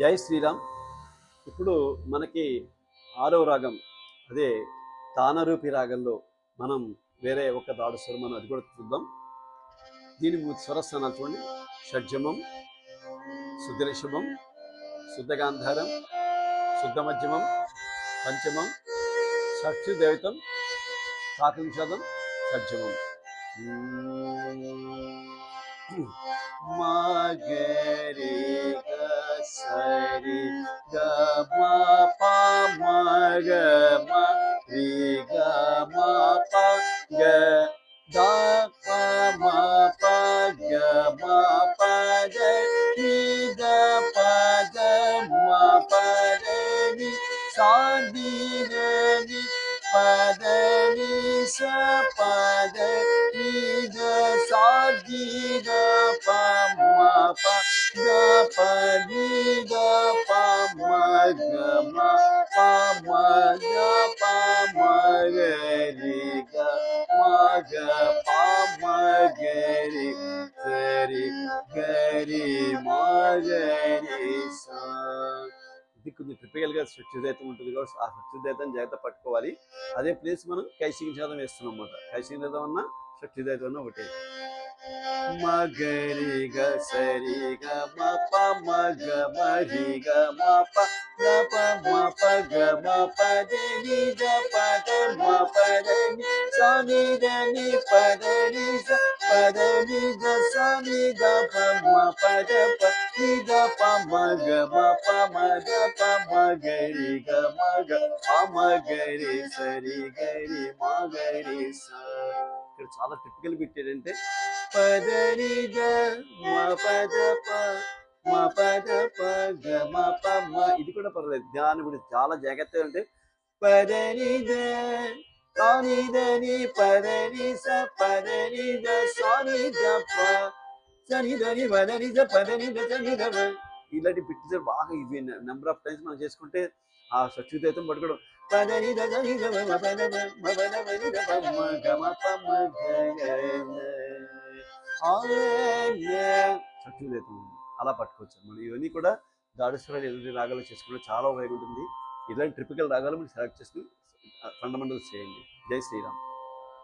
జై శ్రీరామ్. ఇప్పుడు మనకి ఆరవ రాగం అదే తానరూపి రాగంలో మనం వేరే ఒక దాడు స్వరం మనం అది కూడా చూద్దాం. దీని మూడు స్వరస్థానాలు చూడండి. షడ్జమం శుద్ధ రిషభం శుద్ధ గాంధారం శుద్ధ మధ్యమం పంచమం షష్ఠి దైవతం సాకంషదం షడ్జమం మగరి గ మ రి గ మ ప గ ద ప మ ప గ మ ప గ ని ద ప గ మ ప గ ని సా ది ర ని ప ద ని స ప ద ని ద సా ది ద ప మ ప గ ప ని ద ప మ గ ప మ సరి ఇది కొంచెం టిపికల్గా శక్తిదైతం ఉంటుంది కాబట్టి ఆ శక్తిదైతం జాగ్రత్త పట్టుకోవాలి. అదే ప్లేస్ మనం కైసింగ్ శాతం వేస్తున్నాం అన్నమాట. కైసింగ్ శాతం అన్న స్వచ్ఛదైతం అన్న ఒకటే. మగరి గ సరి గ మ ప మ గ రి గ మ ప గ ప మ ప గ మ ప ద ని ద ప ద మ ప ద ని స ని ద ని ప ద ని స ప ద ని ద స ని ద ప మ ప ద ప ని ద ప మ గ మ ప మ ద ప మ గ రి గ మ గ ప మ గ రి సరి గ రి మ గ రి స ఇక్కడ చాలా టిపికల్ బిట్ ఏంటంటే పదని గ మ పద ప మ పద ప ఇది కూడా పర్లేదు దాని గురించి చాలా జాగ్రత్తగా ఉంటే. పదని ద సాని దని పదని స పదని ద సాని ద ప సని దని పదని ద పదని ద సని ద ఇలాంటి బిట్స్ బాగా ఇవి నెంబర్ ఆఫ్ టైమ్స్ మనం చేసుకుంటే ఆ సచ్యుతైతం పట్టుకోవడం పదని ద దని ద మ పద మ మ పద మ ద అలా పట్టుకోవచ్చు. మనం ఇవన్నీ కూడా దాడేశ్వరాలు ఎదుటి రాగాలు చేసుకుంటే చాలా ఉపయోగం ఉంటుంది. ఇలాంటి ట్రిపికల్ రాగాలు మీరు సెలెక్ట్ చేసుకుని ఫండమెంటల్స్ చేయండి. జై శ్రీరామ్.